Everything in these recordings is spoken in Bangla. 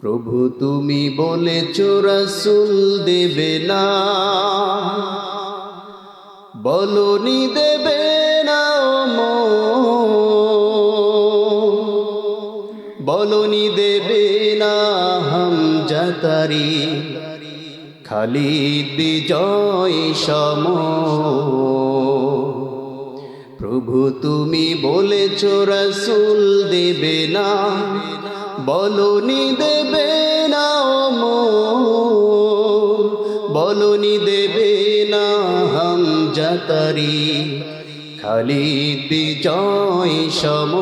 প্রভু, তুমি বলেছ রসুল দেবে না। বলনি দেবে না। বলনি দেবে না, হাম জাতারি খালিদ বিজয় সম। প্রভু, তুমি বলেছ রসুল দেবে না। বলনি দেবে না। বলনি দেবে না হাম জাতারি, খালিদ বিজয় সম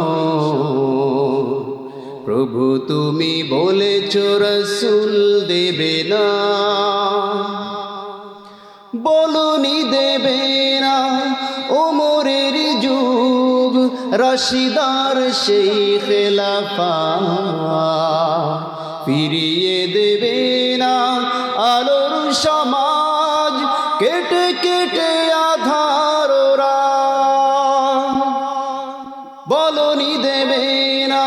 প্রভু তুমি বলেছ রসুল দেবে না বলনি দেবে না ওমরের যুগ রশিদার সেই খেলাফা ফিরিয়ে দেবে না আলোর সমাজ, কেটে কেটে আধার ওরা। বলনি দেবে না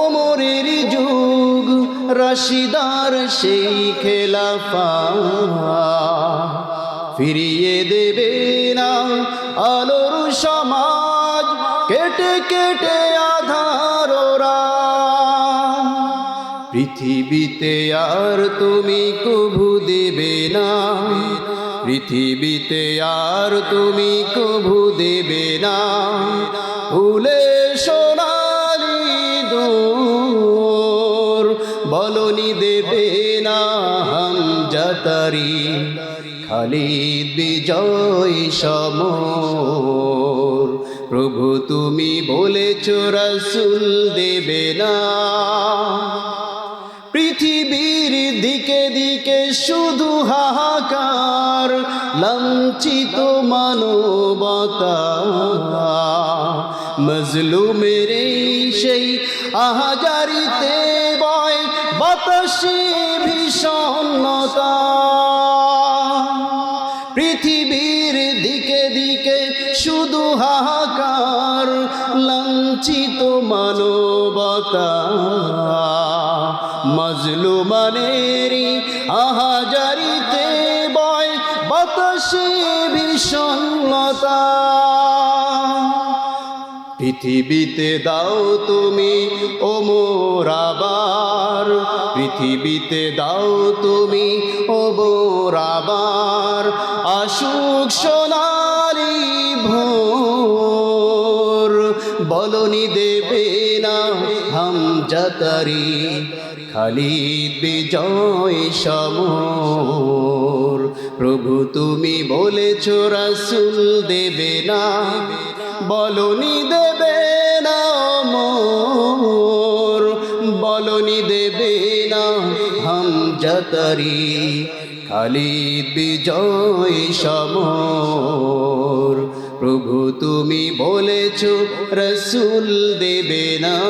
ওমরের যুগ, রশিদার সেই খেলাফা ফিরিয়ে দেবে না আলোর সমাজ কেটে কেটে আধাররা পৃথিবীতে আর তুমি কভু দেবে না। পৃথিবীতে আর তুমি কভু দেবে না। ফুলে সোনালি দূর, বলনি দেবে না হাম জাতারি খালিদ বিজয় সমর। প্রভু তুমি বলেছ, রসুল দেবে না। পৃথিবীর দিকে দিকে শুধু হাহাকার লঞ্চিত মানবতা। মজলুমের সেই আহাজারিতে বয় বাতাসে ভীষণতা পৃথিবীর দিকে দিকে শুধু হাহাকার লাঞ্ছিত মানবতা। মজলুমানেরই আহাজারিতে বয় বাতাসে ভীষণতা পৃথিবীতে দাও তুমি ওমর আবার। পৃথিবীতে দাও তুমি ওমর আবার। আসুক সোনালি ভোর, বলনি দেবে না হাম জাতারি, খালিদ বিজয় সমর। প্রভু, তুমি বলেছ রসুল দেবে না। বলনি দেবে না মোর বলনি দেবে না হাম জাতারি। খালিদ বিজয় সমর। প্রভু, তুমি বলেছ রসুল দেবে না।